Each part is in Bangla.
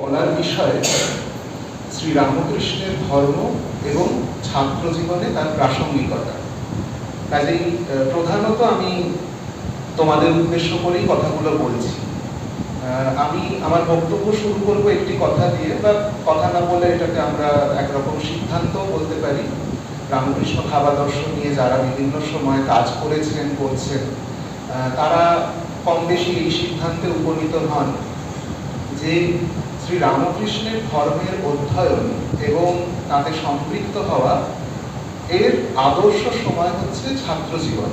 বলার বিষয় শ্রীরামকৃষ্ণের ধর্ম এবং ছাত্র জীবনে তার প্রাসঙ্গিকতা। কাজেই প্রধানত আমি তোমাদের উদ্দেশ্য করেই কথাগুলো বলছি। আমি আমার বক্তব্য শুরু করব একটি কথা দিয়ে, বা কথা না বলে এটাকে আমরা একরকম সিদ্ধান্ত বলতে পারি। রামকৃষ্ণ খাবাদর্শ নিয়ে যারা বিভিন্ন সময় কাজ করেছেন, করছেন তারা কম বেশি এই সিদ্ধান্তে উপনীত হন যে শ্রী রামকৃষ্ণের ধর্মের অধ্যয়ন এবং তাতে সম্পৃক্ত হওয়া এর আদর্শ সময় হচ্ছে ছাত্র জীবন।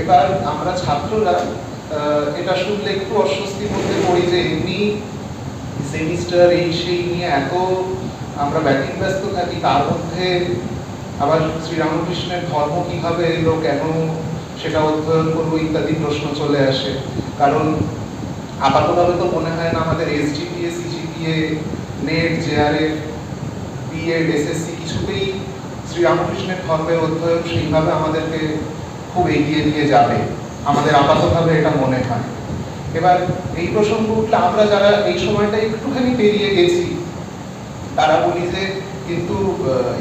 এবার আমরা ছাত্ররা এটা শুনলে একটু অস্বস্তির মধ্যে পড়ি যে এমনি সেমিস্টার এই সেই নিয়ে এত আমরা ব্যতিব্যস্ত থাকি, তার মধ্যে আবার শ্রীরামকৃষ্ণের ধর্ম কীভাবে এলো, কেন সেটা অধ্যয়ন করব ইত্যাদি প্রশ্ন চলে আসে। কারণ আপাতভাবে তো মনে হয় না আমাদের SGPA CGPA NET JRF BEd SSC কিছুতেই শ্রীরামকৃষ্ণের ধর্মের অধ্যয়ন সেইভাবে আমাদেরকে খুব এগিয়ে নিয়ে যাবে। আমাদের আপাতভাবে এটা মনে হয়। এবার এই প্রসঙ্গ উঠলে আমরা যারা এই সময়টা একটুখানি পেরিয়ে গেছি, তারা বলি যে কিন্তু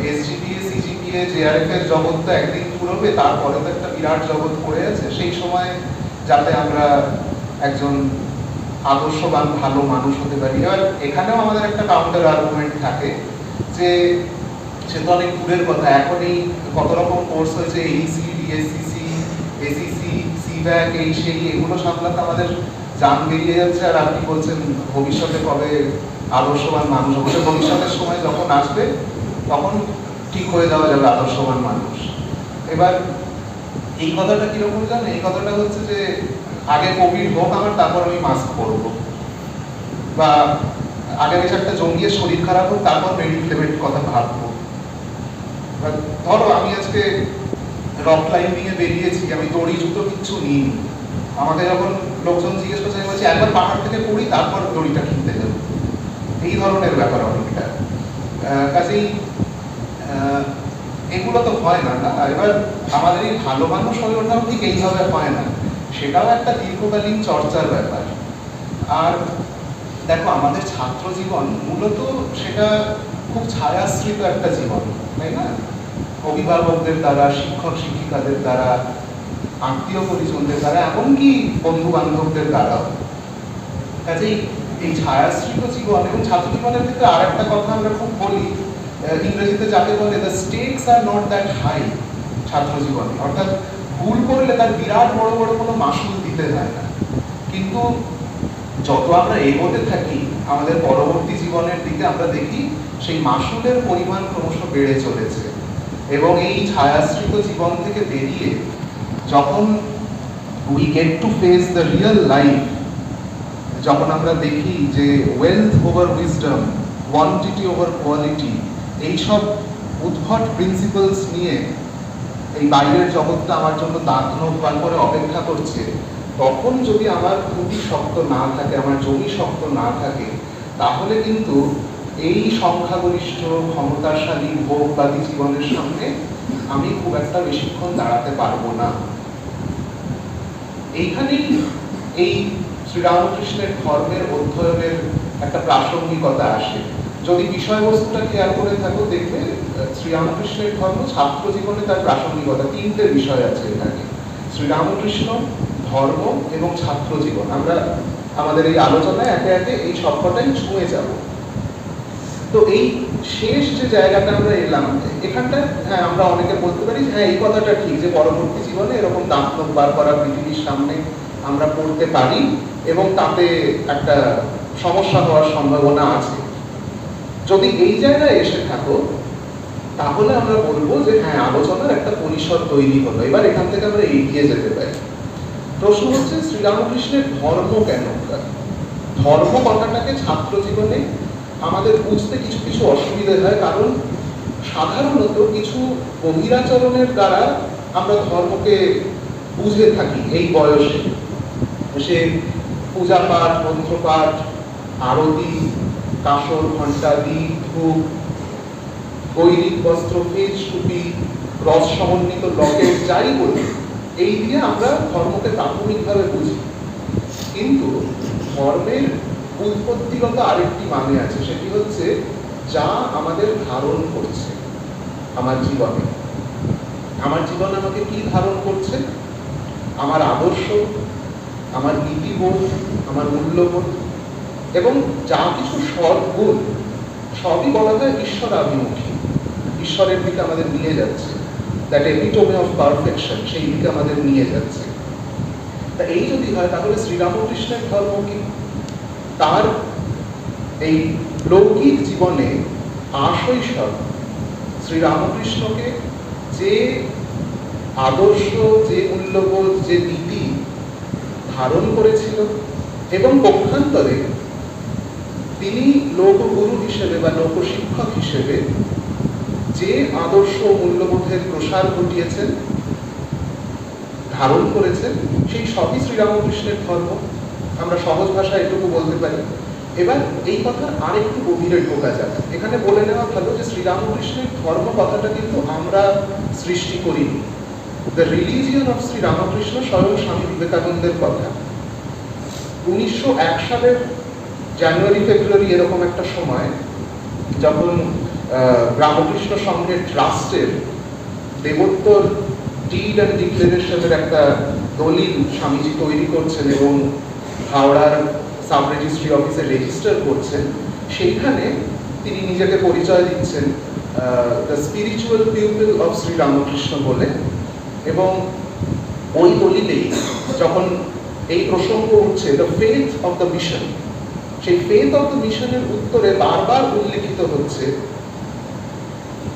এসজিপিএ সিজিপিএ জেআরএফ এর জগৎ তো একদিন পুরোবে, তারপরে তো একটা বিরাট জগৎ পড়ে আছে। সেই সময় যাতে আমরা একজন আদর্শবান, ভালো মানুষ হতে পারি। এবার এখানেও আমাদের একটা কাউন্টার আর্গুমেন্ট থাকে যে সে তো অনেক দূরের কথা। এখনই কত রকম কোর্স হয়েছে এইসি ডিএসসিসি এসিসি সিব্যাক এই সেই, এগুলো সামলাতে আমাদের যান বেরিয়ে যাচ্ছে। আর আপনি বলছেন ভবিষ্যতে কবে আদর্শবান মানুষ হবে। ভবিষ্যতের সময় যখন আসবে, তখন ঠিক হয়ে যাওয়া যাবে আদর্শবান মানুষ। এবার এই কথাটা কীরকম জানো এই কথাটা হচ্ছে যে আগে কোভিড হোক আমার তারপর আমি মাস্ক পরবো। বা আগে বেশ একটা জঙ্গিয়ে শরীর খারাপ হোক, তারপর মেডিক্লেমের কথা ভাববো। ধরো, আমি আজকে রক ক্লাইম্বিং এ বেরিয়েছি, আমি দড়ি, জুতো কিচ্ছু নিই আমাকে যখন লোকজন জিজ্ঞেস করছে বলছি, একবার পাহাড় থেকে পড়ি, তারপর দড়িটা কিনতে যাব। এই ধরনের ব্যাপার অনেকটা। কাজেই এগুলো তো হয় না না? এবার আমাদের এই ভালো মানুষ হয়ে ওঠাও ঠিক এইভাবে হয় না। সেটাও একটা দীর্ঘকালীন চর্চার ব্যাপার। আর দেখো, আমাদের ছাত্র জীবন মূলত সেটা খুব ছায়াশ্রিত একটা জীবন, তাই না? অভিভাবকদের দ্বারা, শিক্ষক শিক্ষিকাদের দ্বারা, আত্মীয় পরিজনদের দ্বারা, এমনকি বন্ধু বান্ধবদের দ্বারাও। কাজেই এই ছায়াশ্রিত জীবন এবং ছাত্র জীবনের ক্ষেত্রে আর একটা কথা আমরা খুব বলি ইংরেজিতে যাকে বলে the stakes are not that high ছাত্র জীবনে। অর্থাৎ ভুল করলে তার বিরাট বড় বড় কোনো মাসুল দিতে হয় না। কিন্তু যত আমরা এগোতে থাকি, আমাদের পরবর্তী জীবনের দিকে আমরা দেখি, সেই মাসুলের পরিমাণ ক্রমশ বেড়ে চলেছে। এবং এই ছায়াশ্রিত জীবন থেকে বেরিয়ে যখন we get to face the real life যখন আমরা দেখি যে wealth over wisdom quantity over quality এইসব উদ্ভট প্রিন্সিপালস নিয়ে এই বাইরের জগৎটা আমার জন্য দাঁত বার করে অপেক্ষা করছে। তখন যদি আমার খুবই শক্ত না থাকে, আমার জমি শক্ত না থাকে, তাহলে কিন্তু এই সংখ্যাগরিষ্ঠ, ক্ষমতাশালী ভোগবাদী জীবনের সামনে আমি খুব একটা বেশিক্ষণ দাঁড়াতে পারব না। এইখানেই এই শ্রীরামকৃষ্ণের ধর্মের অধ্যয়নের একটা প্রাসঙ্গিকতা আসে। যদি বিষয়বস্তুটা খেয়াল করে থাকো, দেখবে শ্রীরামকৃষ্ণের ধর্ম ছাত্র জীবনে তার প্রাসঙ্গিকতা। তিনটে বিষয় আছে এখানে। শ্রীরামকৃষ্ণ, ধর্ম এবং ছাত্র জীবন আমরা আমাদের এই আলোচনায় একে একে এই সবকটাই ছুঁয়ে যাব। তো এই শেষ যে জায়গাটা আমরা এলাম এখানটা হ্যাঁ আমরা অনেকে বলতে পারি হ্যাঁ এই কথাটা ঠিক যে পরবর্তী জীবনে এরকম দাঁত বার করা পৃথিবীর সামনে আমরা পড়তে পারি এবং তাতে একটা সমস্যা হওয়ার সম্ভাবনা আছে। যদি এই জায়গায় এসে থাকো, তাহলে আমরা বলব যে হ্যাঁ আলোচনার একটা পরিসর তৈরি হলো। এবার এখান থেকে আমরা এগিয়ে যেতে পারি। প্রশ্ন হচ্ছে, শ্রীরামকৃষ্ণের ধর্ম কেন ধর্ম কথাটাকে ছাত্র জীবনে আমাদের বুঝতে কিছু কিছু অসুবিধা হয়, কারণ সাধারণত কিছু বহিরাচরণের দ্বারা আমরা ধর্মকে বুঝে থাকি এই বয়সে। সে পূজা পাঠ, মন্ত্রপাঠ, আরতি কাসর, ঘণ্টা দ্বীপ ধূপ গৈরিক বস্ত্র, ফেজ, টুপি রস সমন্বিত লকেট, যাই বলি, এই দিয়ে আমরা ধর্মকে প্রাথমিকভাবে বুঝি। কিন্তু ধর্মের উৎপত্তিগত আরেকটি মানে আছে, সেটি হচ্ছে যা আমাদের ধারণ করছে আমার জীবনে। আমার জীবন আমাকে কি ধারণ করছে? আমার আদর্শ, আমার নীতিবোধ, আমার মূল্যবোধ এবং যা কিছু সদ্গুণ, সবই বলা যায় ঈশ্বর আভিমুখী। ঈশ্বরের দিকে আমাদের নিয়ে যাচ্ছে। দ্যাট এপিটোমে অফ পারফেকশন সেই দিকে আমাদের নিয়ে যাচ্ছে। তা এই যদি হয়, তাহলে শ্রীরামকৃষ্ণের ধর্ম কি? তার এই লৌকিক জীবনে আশৈশব শ্রীরামকৃষ্ণকে যে আদর্শ, যে মূল্যবোধ, যে নীতি ধারণ করেছিল এবং পক্ষান্তরে তিনি লোকগুরু হিসেবে বা লোকশিক্ষক হিসেবে যে আদর্শ মূল্যবোধের প্রসার ঘটিয়েছেন, ধারণ করেছেন, সেই সবই শ্রীরামকৃষ্ণের ধর্ম। আমরা সহজ ভাষায় এটুকু বলতে পারি। এবার এই কথা আরেকটু গভীরে ঢোকা যাক। এখানে বলে নেওয়া ভালো যে শ্রীরামকৃষ্ণের ধর্ম কথাটা কিন্তু আমরা সৃষ্টি করিনি। The religion of Shri Ramakrishna স্বয়ং স্বামী বিবেকানন্দের কথা। উনিশশো এক সালের জানুয়ারি, ফেব্রুয়ারি এরকম একটা সময় যখন রামকৃষ্ণ সংঘের ট্রাস্টের দেবোত্তর ডিড অ্যান্ড ডিক্লারেশনের একটা দলিল স্বামীজি তৈরি করছেন এবং হাওড়ার সাব রেজিস্ট্রি অফিসে রেজিস্টার করছেন, সেইখানে তিনি নিজেকে পরিচয় দিচ্ছেন the spiritual pupil of Shri Ramakrishna বলে। এবং ওই দলিলেই যখন এই প্রসঙ্গ উঠছে, the faith of the mission সেই মিশনের উত্তরে বারবার উল্লেখিত হচ্ছে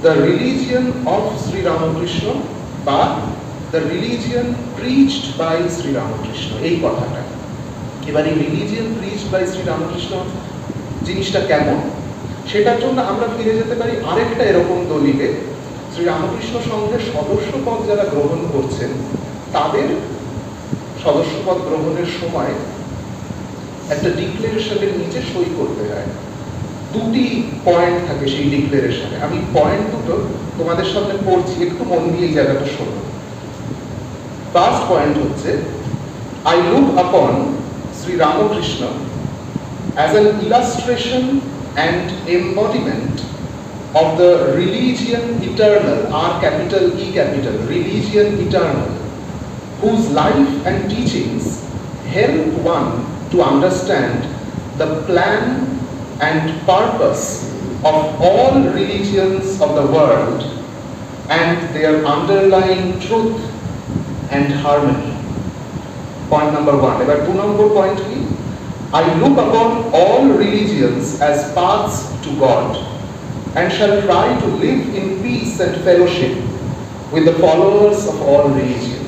দ্য রিলিজিয়ন অফ বা দ্য রিলিজিয়ন প্রিচড বাই এই কথাটা। এবার এই রিলিজিয়ন প্রিচড বাই জিনিসটা কেমন? সেটার জন্য আমরা ফিরে যেতে পারি আরেকটা এরকম দলিলে। শ্রী রামকৃষ্ণ সংঘের সদস্যপদ যারা গ্রহণ করছেন, তাদের সদস্যপদ গ্রহণের সময় একটা ডিক্লারেশনের নিচে সই করতে হয়। দুটি পয়েন্ট থাকে সেই ডিক্লারেশনে আমি পয়েন্ট দুটো তোমাদের সামনে পড়ছি, একটু মন দিয়ে জায়গাটা শোনো। ফার্স্ট পয়েন্ট হচ্ছে I look upon Shri Ramakrishna as an illustration and embodiment of the religion eternal R capital E capital religion eternal whose life and teachings help one to understand the plan and purpose of all religions of the world and their underlying truth and harmony. Point number one. এবার দু নম্বর পয়েন্ট কি I look upon all religions as paths to God and shall try to live in peace and fellowship with the followers of all religions.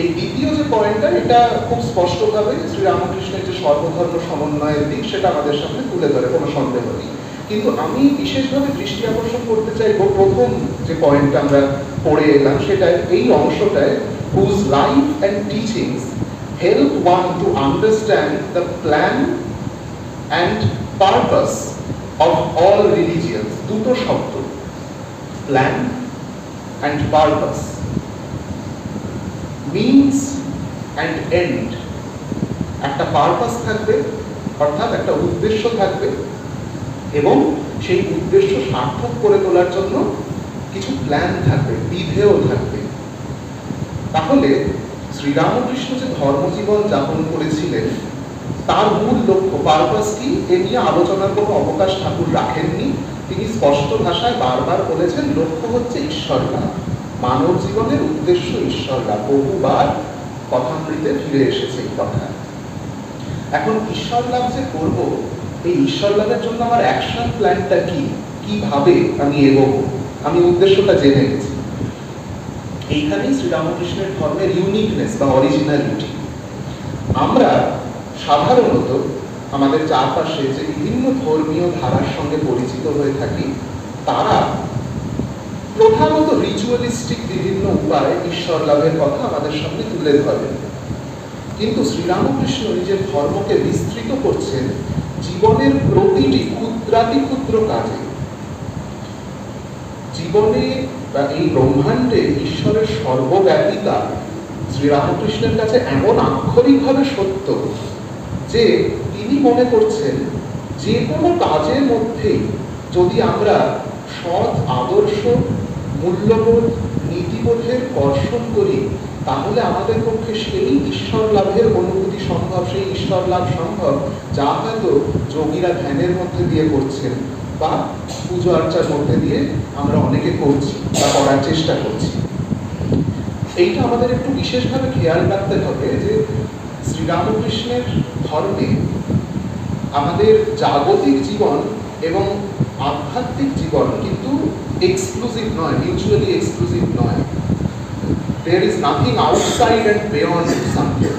এই দ্বিতীয় যে পয়েন্টটা এটা খুব স্পষ্টভাবে শ্রী রামকৃষ্ণের যে সর্বধর্ম সমন্বয়ের দিক, সেটা আমাদের সামনে তুলে ধরে, কোনো সন্দেহ নেই কিন্তু আমি বিশেষভাবে দৃষ্টি আকর্ষণ করতে চাইব প্রথম যে পয়েন্টটা আমরা পড়ে এলাম সেটা এই অংশটায় whose life and teachings help one to understand the plan and purpose of all religions. দুটো শব্দ plan and purpose means and end একটা পারপাস থাকবে, অর্থাৎ একটা উদ্দেশ্য থাকবে, এবং সেই উদ্দেশ্য সার্থক করে তোলার জন্য কিছু প্ল্যান থাকবে, বিধেয় থাকবে। তাহলে শ্রীরামকৃষ্ণ যে ধর্মজীবন যাপন করেছিলেন, তার মূল লক্ষ্য পারপাস কি, এ নিয়ে আলোচনার কোনো অবকাশ ঠাকুর রাখেননি। তিনি স্পষ্ট ভাষায় বারবার বলেছেন, লক্ষ্য হচ্ছে ঈশ্বর লাভ মানব জীবনের উদ্দেশ্য ঈশ্বর লাভ বহুবার কথামৃতে ফিরে এসেছে এই কথা। এখন ঈশ্বর লাভ যে করব, এই ঈশ্বর লাভের জন্য আমার অ্যাকশন প্ল্যানটা কি? কীভাবে আমি এগোবো? আমি উদ্দেশ্যটা জেনে গেছি এইখানেই শ্রীরামকৃষ্ণের ধর্মের ইউনিকনেস বা অরিজিনালিটি আমরা সাধারণত আমাদের চারপাশে যে বিভিন্ন ধর্মীয় ধারার সঙ্গে পরিচিত হয়ে থাকি, তারা প্রধানত রিচুয়ালিস্টিক বিভিন্ন উপায়ে ঈশ্বর লাভের কথা আমাদের সামনে তুলে ধরেন কিন্তু শ্রীরামকৃষ্ণ নিজের ধর্মকে বিস্তৃত করছেন জীবনের প্রতিটি ক্ষুদ্রাতি ক্ষুদ্র কাজে। জীবনে বা এই ব্রহ্মাণ্ডে ঈশ্বরের সর্বব্যাপিতা শ্রীরামকৃষ্ণের কাছে এমন আক্ষরিকভাবে সত্য যে তিনি মনে করছেন যে কোনো কাজের মধ্যেই যদি আমরা সৎ আদর্শ মূল্যবোধ, নীতিবোধের কর্ষণ করি, তাহলে আমাদের পক্ষে সেই ঈশ্বর লাভের অনুভূতি সম্ভব, সেই ঈশ্বর লাভ সম্ভব যা হয়তো যোগীরা ধ্যানের মধ্যে দিয়ে করছেন বা পুজো আর্চার মধ্যে দিয়ে আমরা অনেকে করছি বা করার চেষ্টা করছি। এইটা আমাদের একটু বিশেষভাবে খেয়াল রাখতে হবে যে শ্রীরামকৃষ্ণের ধর্মে আমাদের জাগতিক জীবন এবং আধ্যাত্মিক জীবন কিন্তু এক্সক্লুসিভ নয় মিউচুয়ালি এক্সক্লুসিভ নয়। There is nothing outside and beyond something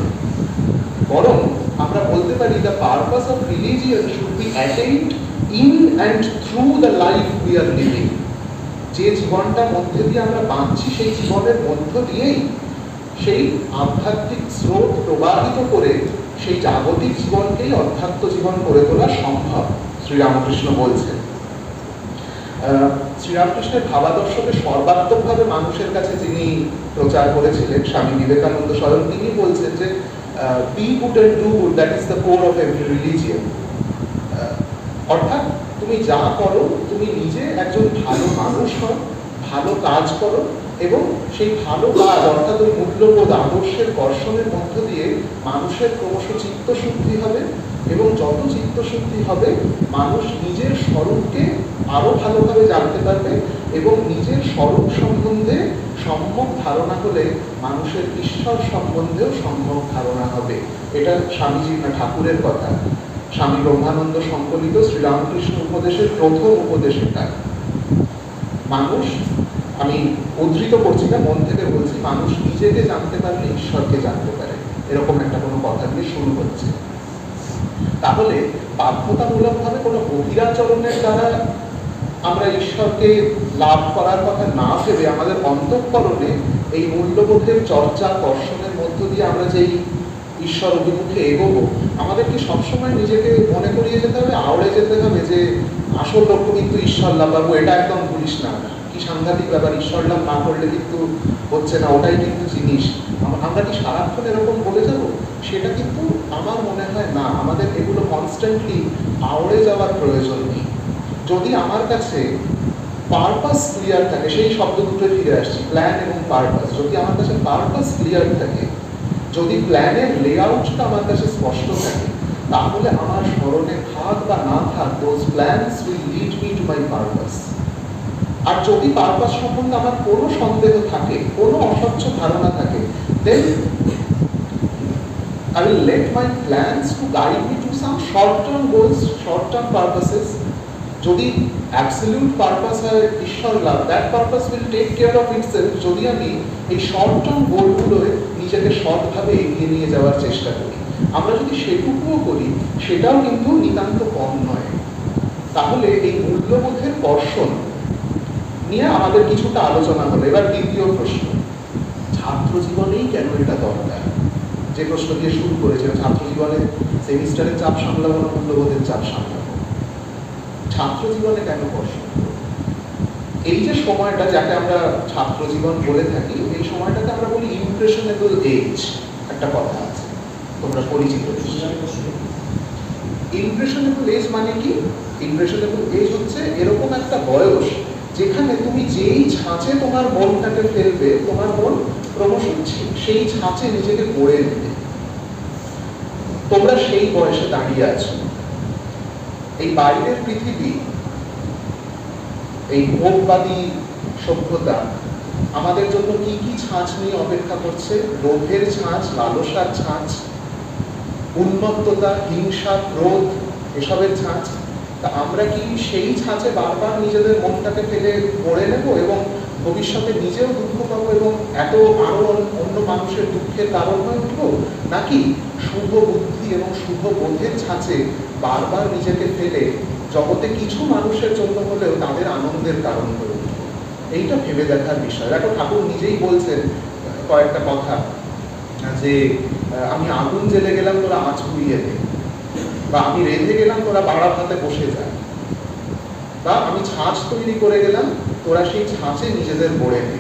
বরং আমরা বলতে পারি the purpose of religion should be attained in and through the life we are living যে জীবনটার মধ্যে দিয়ে আমরা বাঁচছি, সেই জীবনের মধ্য দিয়েই সেই আধ্যাত্মিক স্রোত প্রবাহিত করে সেই জাগতিক জীবনকেই অধ্যাত্ম জীবন করে তোলা সম্ভব, শ্রীরামকৃষ্ণ বলছেন। শ্রীরামকৃষ্ণের ভাবাদর্শকে সর্বাত্মকভাবে মানুষের কাছে যিনি প্রচার করেছিলেন, স্বামী বিবেকানন্দ স্বয়ং, তিনি বলছেন যে be good and do good that is the core of every religion অর্থাৎ তুমি যা করো, তুমি নিজে একজন ভালো মানুষ হও, ভালো কাজ করো, এবং সেই ভালো কাজ, অর্থাৎ ওই মূল্যবোধ, আদর্শের কর্ষণের মধ্য দিয়ে মানুষের ক্রমশ চিত্ত চিত্তশুদ্ধি হবে এবং যত চিত্তশুদ্ধি হবে, মানুষ নিজের স্বরূপকে আরও ভালোভাবে জানতে পারবে এবং নিজের স্বরূপ সম্বন্ধে সম্যক ধারণা হলে মানুষের ঈশ্বর সম্বন্ধেও সম্যক ধারণা হবে। এটা স্বামীজি না, ঠাকুরের কথা। স্বামী ব্রহ্মানন্দ সংকলিত শ্রীরামকৃষ্ণ উপদেশের প্রথম উপদেশ এটা মানুষ, আমি উদ্ধৃত করছি না, মন থেকে বলছি, মানুষ নিজেকে জানতে পারলে ঈশ্বরকে জানতে পারে। এরকম একটা কোনো কথা দিয়ে শুরু হচ্ছে তাহলে বাধ্যতামূলকভাবে কোনো বহিরাচরণের দ্বারা আমরা ঈশ্বরকে লাভ করার কথা না ভেবে আমাদের অন্তঃকরণে এই মূল্যবোধের চর্চা কর্ষণের মধ্য দিয়ে আমরা যেই ঈশ্বর অভিমুখে এগোবো, আমাদের কি সবসময় নিজেকে মনে করিয়ে যেতে হবে, আওড়ে যেতে হবে যে আসল লক্ষ্য কিন্তু ঈশ্বর লাভ বাবু এটা একদম ভুলিস না। কি সাংঘাতিক ব্যাপার, ঈশ্বর লাভ না করলে কিন্তু হচ্ছে না, ওটাই কিন্তু জিনিস। আমরা কি সারাক্ষণ এরকম বলে যাব? সেটা কিন্তু আমার মনে হয় না। আমাদের এগুলো কনস্ট্যান্টলি আওড়ে যাওয়ার প্রয়োজন নেই। যদি আমার কাছে পারপাস ক্লিয়ার থাকে, সেই শব্দ দুটো ফিরে আসছি প্ল্যান এবং পারপাস যদি আমার কাছে পারপাস ক্লিয়ার থাকে, যদি প্ল্যানের লেআউটটা আমার কাছে স্পষ্ট থাকে, তাহলে আমার স্মরণে থাক বা না থাক those plans will lead me to my purpose আর যদি পারপাস সম্বন্ধে আমার কোনো সন্দেহ থাকে কোনো অস্বচ্ছ ধারণা থাকে then I will let my plans to guide me to some short-term goals, short-term purposes. যদি অ্যাবসলিউট পারপাস হয় ঈশ্বর লাভ that purpose will take care of itself যদি আমি এই শর্ট টার্ম গোলগুলোয় নিজেকে সৎভাবে এগিয়ে নিয়ে যাওয়ার চেষ্টা করি আমরা যদি সেটুকুও করি সেটাও কিন্তু নিতান্ত কম নয় তাহলে এই মূল্যবোধের কর্ষণ নিয়ে আমাদের কিছুটা আলোচনা হলো। এবার দ্বিতীয় প্রশ্ন ছাত্র জীবনেই কেন এটা দরকার? যে প্রশ্ন দিয়ে শুরু করেছিলাম ছাত্র জীবনে সেমিস্টারের চাপ সামলাবো না, মূল্যবোধের চাপ সামলাবো? ছাত্র জীবনে কেন করব? এই যে সময়টা যাকে আমরা ছাত্র জীবন বলে থাকি, এই সময়টাকে আমরা বলি ইমপ্রেশনেবল এজ একটা কথা আছে। তোমরা পরিচিত ইমপ্রেশনেবল এজ মানে কি? ইমপ্রেশনেবল এজ হচ্ছে এরকম একটা বয়স যেখানে তুমি যেই ছাঁচে তোমার মনটাকে ফেলবে, তোমার মন ক্রমশ সেই ছাঁচে নিজেকে গড়ে নেবে। তোমরা সেই বয়সে দাঁড়িয়ে আছো। এই বাইরের পৃথিবী, এই ভোগবাদী সভ্যতা, আমাদের জন্য কি কি ছাঁচ নিয়ে অপেক্ষা করছে? লোভের ছাঁচ, লালসার ছাঁচ, উন্মত্ততা, হিংসা, ক্রোধ, এসবের ছাঁচ। তা আমরা কি সেই ছাঁচে বারবার নিজেদের মনটাকে ফেলে পড়ে নেব এবং ভবিষ্যতে নিজেও দুঃখ পাবো এবং এত আরও অন্য মানুষের দুঃখের কারণ হয়ে উঠবো? নাকি শুভ বুদ্ধি এবং শুভ বোধের ছাঁচে বারবার নিজেকে ফেলে জগতে কিছু মানুষের জন্য হলেও তাদের আনন্দের কারণ হয়ে উঠবো? এইটা ভেবে দেখার বিষয়। দেখো ঠাকুর নিজেই বলছেন কয়েকটা কথা, যে আমি আগুন জ্বেলে গেলাম, তোরা আঁচ পুড়িয়ে দে। বা আমি রেঁধে গেলাম, তোরা বাড়া ভাতে বসে যা। বা আমি ছাঁচ তৈরি করে গেলাম, তোরা সেই ছাঁচে নিজেদের গড়ে নে।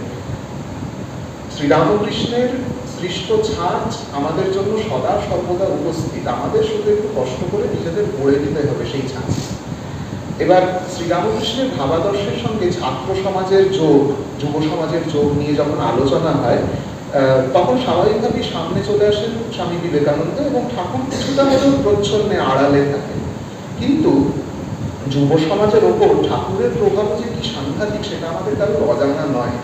শ্রীরামকৃষ্ণের সৃষ্ট ছাঁচ আমাদের জন্য সদা সর্বদা উপস্থিত। আমাদের শুধু একটু কষ্ট করে নিজেদের গড়ে নিতে হবে সেই ছাঁচ। এবার শ্রীরামকৃষ্ণের ভাবাদর্শের সঙ্গে ছাত্র সমাজের যোগ, যুব সমাজের যোগ নিয়ে যখন আলোচনা হয় তখন স্বাভাবিকভাবেই সামনে চলে আসেন স্বামী বিবেকানন্দ এবং ঠাকুর কিছুটা হলেও প্রচ্ছন্নে আড়ালে থাকেন। কিন্তু যুব সমাজের ওপর ঠাকুরের প্রভাব যে কি সাংঘাতিক সেটা আমাদের কারোর অজানা নয়।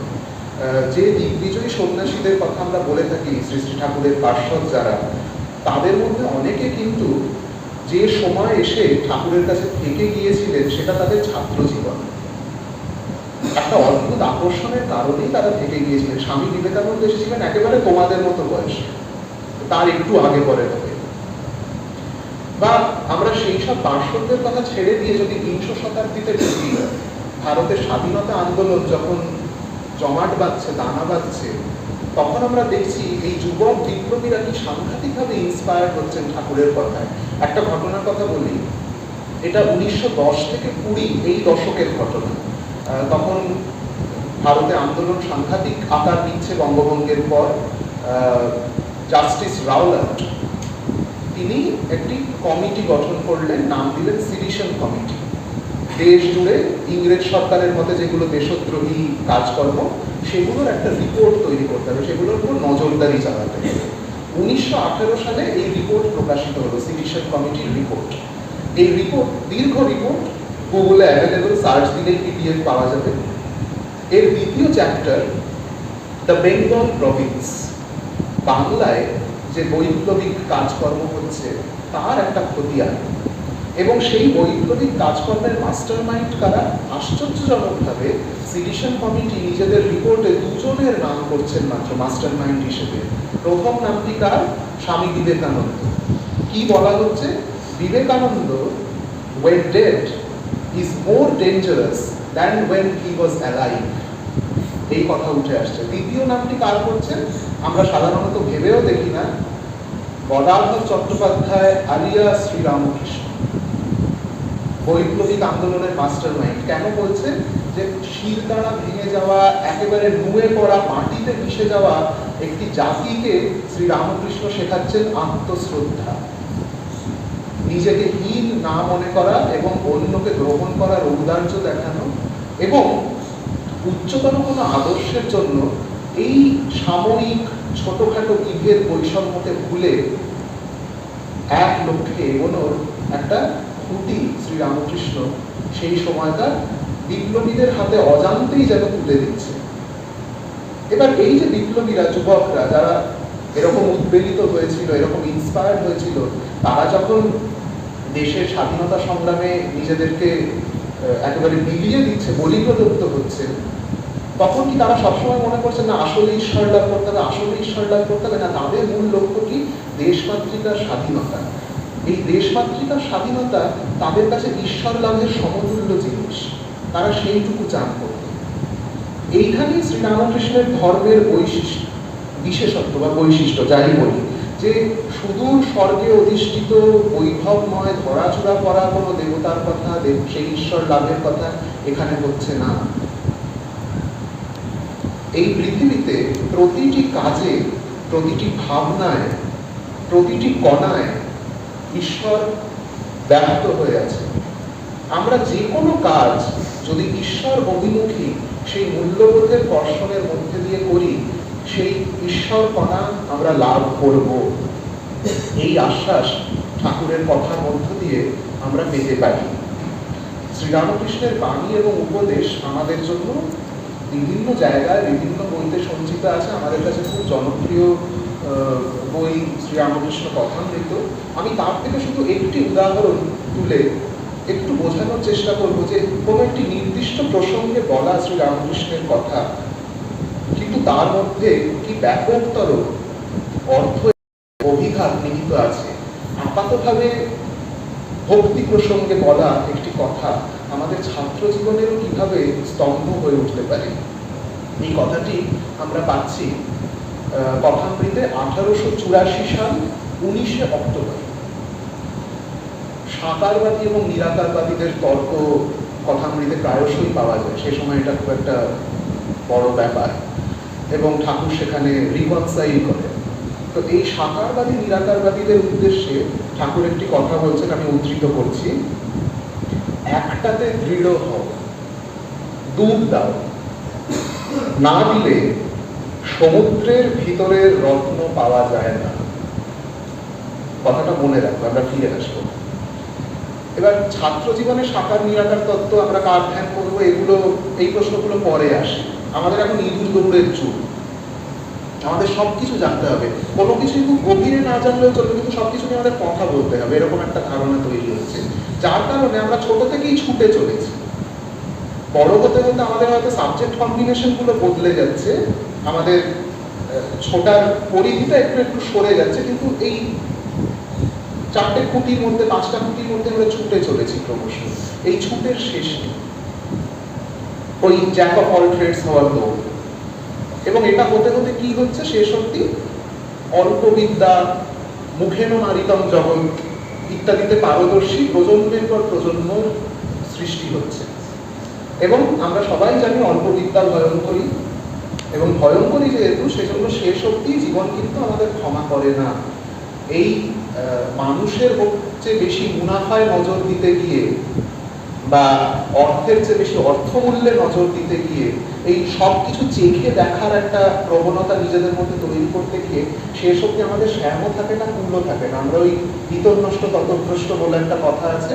যে দিগ্বিজয়ী সন্ন্যাসীদের কথা আমরা বলে থাকি, শ্রী শ্রী ঠাকুরের পার্শ্বদ যারা, তাদের মধ্যে অনেকে কিন্তু যে সময় এসে ঠাকুরের কাছে থেকে গিয়েছিলেন, সেটা তাদের ছাত্র জীবন একটা অদ্ভুত আকর্ষণের কারণেই তারা থেকে গিয়েছিলেন। স্বামী বিবেকানন্দ এসেছিলেন একেবারে তোমাদের মতো বয়সে। তার একটু আগে পরে হবে বা আমরা সেই সব পার্শ্বদের কথা ছেড়ে দিয়ে যদি বিংশ শতাব্দীতে ঢুকি ভারতের স্বাধীনতা আন্দোলন যখন জমাট বাঁধছে, দানা বাঁধছে, তখন আমরা দেখছি এই যুবক বিপ্লবীরা কি সাংঘাতিকভাবে ইন্সপায়ার হচ্ছেন ঠাকুরের কথায়। একটা ঘটনার কথা বলি। এটা উনিশশো দশ থেকে কুড়ি এই দশকের ঘটনা। তখন ভারতে আন্দোলন সাংঘাতিক আকার নিচ্ছে বঙ্গভঙ্গের পর জাস্টিস রাওলাট তিনি একটি কমিটি গঠন করলেন, নাম দিলেন সিডিশন কমিটি। দেশ জুড়ে ইংরেজ সরকারের মধ্যে যেগুলো দেশদ্রোহী কাজকর্ম, সেগুলোর একটা রিপোর্ট তৈরি করতে হবে, সেগুলোর উপর নজরদারি চালাতে হবে। উনিশশো আঠেরো সালে এই রিপোর্ট প্রকাশিত হলো সিডিশন কমিটির রিপোর্ট এই রিপোর্ট দীর্ঘ রিপোর্ট গুগলে অ্যাভেলেবল সার্চ দিলেই পিডিএফ পাওয়া যাবে। এর দ্বিতীয় চ্যাপ্টার দ্য বেঙ্গল প্রভিন্স বাংলায় যে বৈপ্লবিক কাজকর্ম হচ্ছে, তার একটা খতিয়ান। এবং সেই বৈপ্লবিক কাজকর্মের মাস্টার মাইন্ড কারা আশ্চর্যজনকভাবে সিডিশন কমিটি নিজেদের রিপোর্টে দুজনের নাম করছেন মাত্র মাস্টার মাইন্ড হিসেবে। প্রথম নামটি কার? স্বামী বিবেকানন্দ। কি বলা হচ্ছে? Vivekananda when dead is more dangerous than when he was alive. এই কথা উঠে আসছে। দ্বিতীয় নামটি কার করছেন? আমরা সাধারণত ভেবেও দেখি না। গদাধর চট্টোপাধ্যায় আলিয়া শ্রীরামকৃষ্ণ। বৈপ্লবিক আন্দোলনের মাস্টার মাইন্ড কেন বলছে যে শিরদাঁড়া ভেঙে যাওয়া, একেবারে নুয়ে পড়া, মাটিতে মিশে যাওয়া একটি জাতিকে শ্রী রামকৃষ্ণ শেখাচ্ছেন আত্মশ্রদ্ধা। নিজেকে হীন না মনে করা এবং অন্যকে গ্রহণ করার ঔদার্য দেখানো এবং উচ্চতর কোনো আদর্শের জন্য এই সাময়িক ছোটখাটো বিভেদ বৈষম্যকে ভুলে এক লক্ষ্যে এগোনোর একটা খুঁটি শ্রীরামকৃষ্ণ সেই সময়কার বিপ্লবীদের হাতে অজান্তেই যেন তুলে দিচ্ছে। এবার এই যে বিপ্লবীরা, যুবকরা, যারা এরকম উদ্বেলিত হয়েছিল, এরকম ইন্সপায়ার্ড হয়েছিল, তারা যখন দেশের স্বাধীনতা সংগ্রামে নিজেদেরকে একেবারে বিলিয়ে দিচ্ছে, বলিপ্রদত্ত হচ্ছে, তখন কি তারা সবসময় মনে করছে, না, আসলে ঈশ্বর লাভ করতে হবে, আসলে ঈশ্বর লাভ করতে হবে না, তাদের মূল লক্ষ্য কি? দেশমাতৃকার স্বাধীনতা। এই দেশমাতৃকার স্বাধীনতা তাদের কাছে ঈশ্বর লাভের সমতুল্য জিনিস। তারা সেইটুকু চান করত। এইখানেই শ্রীরামকৃষ্ণের ধর্মের বৈশিষ্ট্য, বিশেষত্ব বা বৈশিষ্ট্য, যাই বলি। যে সুদূর স্বর্গে অধিষ্ঠিত বৈভবময় ধরাচূড়া করা কোনো দেবতার কথা সেই ঈশ্বর লাভের কথা এখানে হচ্ছে না। এই পৃথিবীতে প্রতিটি কাজে, প্রতিটি ভাবনায়, প্রতিটি কণায় ঈশ্বর ব্যাহত হয়ে আছে। আমরা যে কোনো কাজ যদি ঈশ্বর অভিমুখী সেই মূল্যবোধের কর্ষণের মধ্যে দিয়ে করি সেই ঈশ্বর কণা আমরা লাভ করব। এই আশ্বাস ঠাকুরের কথার মধ্য দিয়ে আমরা পেতে পারি। শ্রীরামকৃষ্ণের বাণী এবং উপদেশ আমাদের জন্য বিভিন্ন জায়গায় বিভিন্ন বইতে সঞ্চিত আছে। আমাদের কাছে খুব জনপ্রিয় বই শ্রীরামকৃষ্ণ কথামৃত। আমি তার থেকে শুধু একটি উদাহরণ তুলে একটু বোঝানোর চেষ্টা করব যে কোনো একটি নির্দিষ্ট প্রসঙ্গে বলা শ্রীরামকৃষ্ণের কথা তার মধ্যে কি ব্যাপকতর অর্থ অভিঘাত নিহিত আছে। আপাতভাবে ভক্তি প্রসঙ্গে বলা একটি কথা, আমাদের ছাত্র জীবনেরও কীভাবে স্তম্ভ হয়ে উঠতে পারে? এই কথাটি আমরা পাচ্ছি কথামৃতে আঠারোশো চুরাশি সাল উনিশে অক্টোবর। সাকারবাদী এবং নিরাকারবাদীদের তর্ক কথামৃতে প্রায়শই পাওয়া যায়। সে সময় এটা খুব একটা বড় ব্যাপার। এবং ঠাকুর সেখানে রিকনসাইল করেন। তো এই সাকারবাদী নিরাকারবাদীদের উদ্দেশ্যে ঠাকুর একটি কথা বলছেন, আমি উদ্ধৃত করছি। একটাতে দৃঢ় হও ডুব দাও। না দিলে সমুদ্রের ভিতরের রত্ন পাওয়া যায় না। কথাটা মনে রাখব আমরা ফিরে আসব। এবার ছাত্র জীবনে সাকার নিরাকার তত্ত্ব আমরা কার ধ্যান করব? এগুলো, এই প্রশ্নগুলো পরে আসে। আমাদের এখন ইঁদুর দৌড়ের যুগ। আমাদের সবকিছু জানতে হবে। কোনো কিছু খুব গভীরে না জানলেও চলবে, কিন্তু সবকিছু নিয়ে আমাদের কথা বলতে হবে। এরকম একটা ধারণা তৈরি হচ্ছে। যার কারণে আমরা ছোট থেকেই ছুটে চলেছি। বড় হতে হতে আমাদের হয়তো সাবজেক্ট কম্বিনেশনগুলো বদলে যাচ্ছে। আমাদের ছোটার পরিধিটা একটু একটু সরে যাচ্ছে, কিন্তু এই চারটে খুঁটির মধ্যে, পাঁচটা খুঁটির মধ্যে আমরা ছুটে চলেছি ক্রমশ। এই ছুটের শেষ নেই। ওই জ্যাক অফ অল ট্রেডস হওয়ার দৌড়। এবং এটা হতে হতে কি হচ্ছে শেষ অব্দি অল্প বিদ্যা মুখেন নারীতম জগৎ ইত্যাদিতে পারদর্শী প্রজন্মের পর প্রজন্ম সৃষ্টি হচ্ছে। এবং আমরা সবাই জানি অল্প বিদ্যা ভয়ঙ্করী। এবং ভয়ঙ্করী যেহেতু, সেজন্য শেষ অব্দি জীবন কিন্তু আমাদের ক্ষমা করে না। এই মানুষের চেয়ে বেশি মুনাফায় নজর দিতে গিয়ে বা অর্থের চেয়ে বেশি অর্থমূল্যে নজর দিতে গিয়ে এই সব কিছু চেখে দেখার একটা প্রবণতা নিজেদের মধ্যে তৈরি করতে গিয়ে শেষ অব্দি আমাদের শ্যামও থাকে না কুলো থাকে না। আমরা ওই ভিতর নষ্ট ততভ্রষ্ট বলে একটা কথা আছে,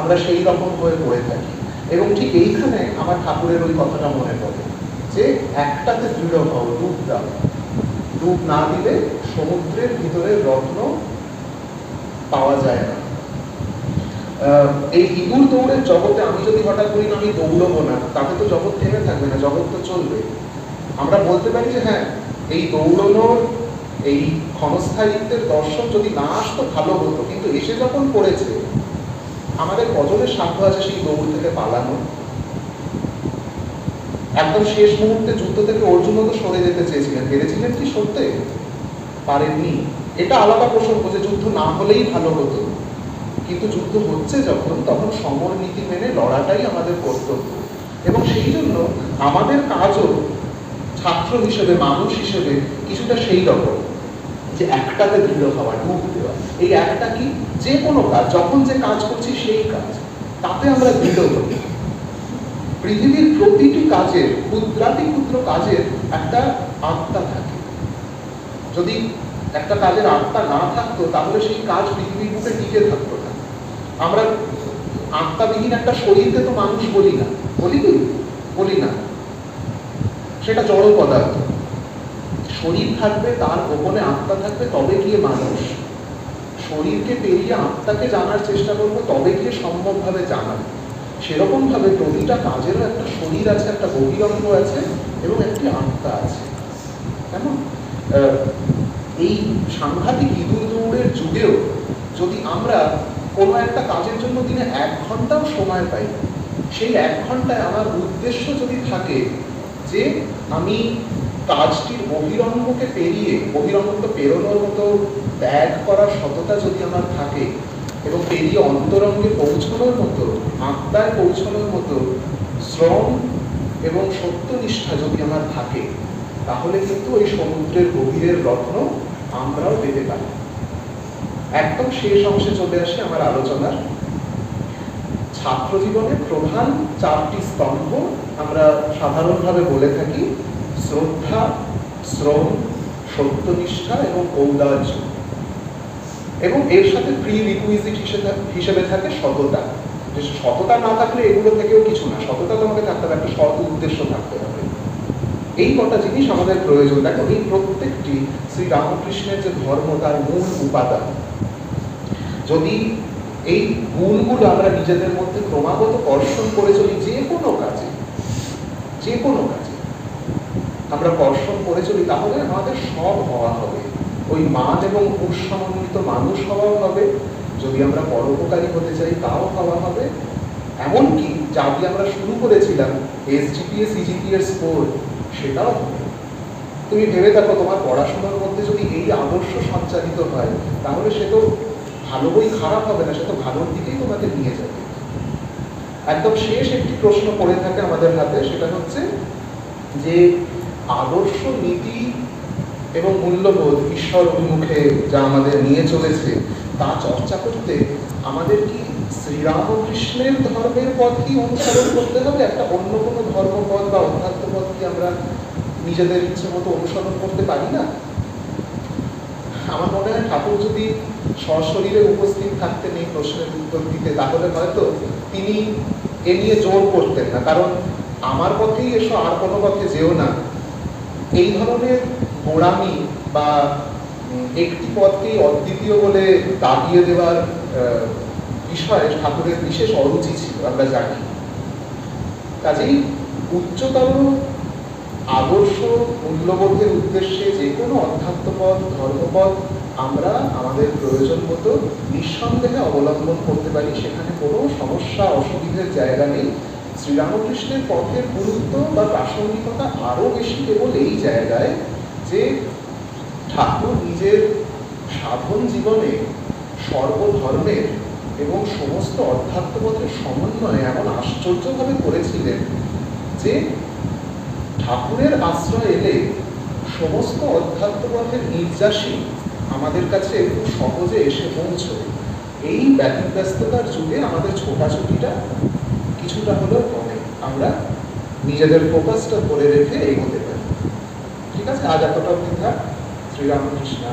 আমরা সেই রকম হয়ে পড়ে থাকি। এবং ঠিক এইখানে আমার ঠাকুরের ওই কথাটা মনে পড়ে যে একটাতে দৃঢ় হও, ডুব দাও। ডুব না দিলে সমুদ্রের ভিতরে রত্ন পাওয়া যায় না। এই ইঁদুর দৌড়ের জগতে আমি যদি হঠাৎ করি আমি দৌড়বো না, তাতে তো জগৎ থেমে থাকবে না, জগৎ তো চলবে। আমরা বলতে পারি যে হ্যাঁ এই দৌড়নোর এই ক্ষণস্থায়িত্বের দর্শন যদি না আসতো, ভালো হতো। কিন্তু এসে যখন পড়েছে, আমাদের কজনের সাধ্য আছে সেই দৌড় থেকে পালানো একদম শেষ মুহূর্তে যুদ্ধ থেকে অর্জুন তো সরে যেতে চেয়েছিলেন। পেরেছিলেন কি সরতে পারেননি। এটা আলাদা প্রসঙ্গ যে যুদ্ধ না হলেই ভালো হতো। কিন্তু যুদ্ধ হচ্ছে যখন, তখন সমর নীতি মেনে লড়াটাই আমাদের কর্তব্য। এবং সেই জন্য আমাদের কাজও ছাত্র হিসেবে, মানুষ হিসেবে কিছুটা সেই রকম, যে একটাতে দৃঢ় হওয়া ডুব দেওয়া। এই একটা কি? যে কোনো কাজ, যখন যে কাজ করছি সেই কাজ, তাতে আমরা দৃঢ় হই। পৃথিবীর প্রতিটি কাজের, ক্ষুদ্রাতি ক্ষুদ্র কাজের একটা আত্মা থাকে। যদি একটা কাজের আত্মা না থাকতো, তাহলে সেই কাজ পৃথিবীর বুকে টিকে থাকতো আমরা আত্মাবিহীন একটা শরীরকে তো মানুষ বলি না। বলি কি? বলি না। সেটা জড় পদার্থ। শরীর থাকবে, তার গোপনে আত্মা থাকবে, তবে গিয়ে মানুষ। শরীরকে পেরিয়ে আত্মাকে জানার চেষ্টা করব, তবে গিয়ে সম্ভবভাবে জানা সেরকম ভাবে প্রতিটা কাজেরও একটা শরীর আছে, একটা বহিরঙ্গ আছে এবং একটি আত্মা আছে। কেমন? এই সাংঘাতিক ইঁদুর দৌড়ের যুগেও যদি আমরা কোনো একটা কাজের জন্য দিনে এক ঘন্টাও সময় পাই সেই এক ঘন্টায় আমার উদ্দেশ্য যদি থাকে যে আমি কাজটির বহিরঙ্গকে পেরিয়ে বহিরঙ্গকে পেরোনোর মতো ত্যাগ করার সততা যদি আমার থাকে এবং পেরিয়ে অন্তরঙ্গে পৌঁছানোর মতো, আত্মায় পৌঁছানোর মতো শ্রম এবং সত্যনিষ্ঠা যদি আমার থাকে, তাহলে কিন্তু ওই সমুদ্রের গভীরের রত্ন আমরাও পেতে পারি। একদম শেষ অংশে চলে আসে আমার আলোচনার। ছাত্র জীবনে প্রধান চারটি স্তম্ভ আমরা সাধারণভাবে বলে থাকি, শ্রদ্ধা, শ্রম, সত্যনিষ্ঠা এবং ঔদার্য। এবং এর সাথে প্রি রিকুইজিট হিসেবে হিসেবে থাকে সততা। যে সততা না থাকলে এগুলো থেকেও কিছু না। সততা তোমাকে থাকতে হবে, একটা সৎ উদ্দেশ্য থাকতে হবে। এই কটা জিনিস আমাদের প্রয়োজন। দেখো, এই প্রত্যেকটি শ্রী রামকৃষ্ণের যে ধর্ম, তার মূল উপাদান। যদি এই গুণগুলো আমরা নিজেদের মধ্যে ক্রমাগত কর্ষণ করে চলি যে কোনো কাজে, যে কোনো কাজে, আমরা কর্ষণ করে চলি, তাহলে আমাদের সব হওয়া হবে। ওই মান এবং পুষ সমন্বিত মানুষ হওয়াও হবে। যদি আমরা পরোপকারী হতে চাই, তাও হওয়া হবে। এমনকি, যা দিয়ে আমরা শুরু করেছিলাম এসজিপিএ সিজিপি এর স্কোর সেটাও তুমি ভেবে দেখো, তোমার পড়াশোনার মধ্যে যদি এই আদর্শ সঞ্চালিত হয়, তাহলে সে তো ভালো বই খারাপ হবে না, সে তো ভালোর দিকেই তোমাকে নিয়ে যাবে। একদম শেষ একটি প্রশ্ন পড়ে থাকে আমাদের হাতে, সেটা হচ্ছে যে আদর্শ নীতি এবং মূল্যবোধ ঈশ্বর অভিমুখে যা আমাদের নিয়ে চলেছে, তা চর্চা করতে আমাদের কি শ্রীরামকৃষ্ণের ধর্মের পথই অনুসরণ করতে হবে, একটা অন্য কোনো ধর্মপদ বা অধ্যাত্ম পথ কি আমরা নিজেদের ইচ্ছে মতো অনুসরণ করতে পারি না? আমার মনে হয় ঠাকুর যদি সশরীরে উপস্থিত থাকতেন এই প্রশ্নের উত্তর দিতে, তাহলে হয়তো তিনি এ নিয়ে জোর করতেন না। কারণ আমার পথেই এসো, আর কোনো পথে যেও না। এই ধরনের গোড়ামি বা একটি পথকেই অদ্বিতীয় বলে দাবিয়ে দেওয়ার বিষয়ে ঠাকুরের বিশেষ অরুচি ছিল, আমরা জানি। কাজেই উচ্চতর আদর্শ মূল্যবোধের উদ্দেশ্যে যে কোনো অধ্যাত্মপদ ধর্মপদ আমরা আমাদের প্রয়োজন মতো নিঃসন্দেহে অবলম্বন করতে পারি, সেখানে কোনো সমস্যা, অসুবিধের জায়গা নেই। শ্রীরামকৃষ্ণের পথের গুরুত্ব বা প্রাসঙ্গিকতা আরও বেশি কেবল এই জায়গায় যে ঠাকুর নিজের সাধন জীবনে সর্বধর্মের এবং সমস্ত অধ্যাত্মপথের সমন্বয় এমন আশ্চর্যভাবে করেছিলেন যে ঠাকুরের আশ্রয় এলে সমস্ত অধ্যাত্মপথের নির্যাসী আমাদের কাছে খুব সহজে এসে পৌঁছবে। এই ব্যতিব্যস্ততার যুগে আমাদের ছোটাছুটিটা কিছুটা হলেও কমে। আমরা নিজেদের ফোকাসটা ধরে রেখে এগোতে পারি। ঠিক আছে? আজ এতটা অবধি থাক। শ্রীরামকৃষ্ণ।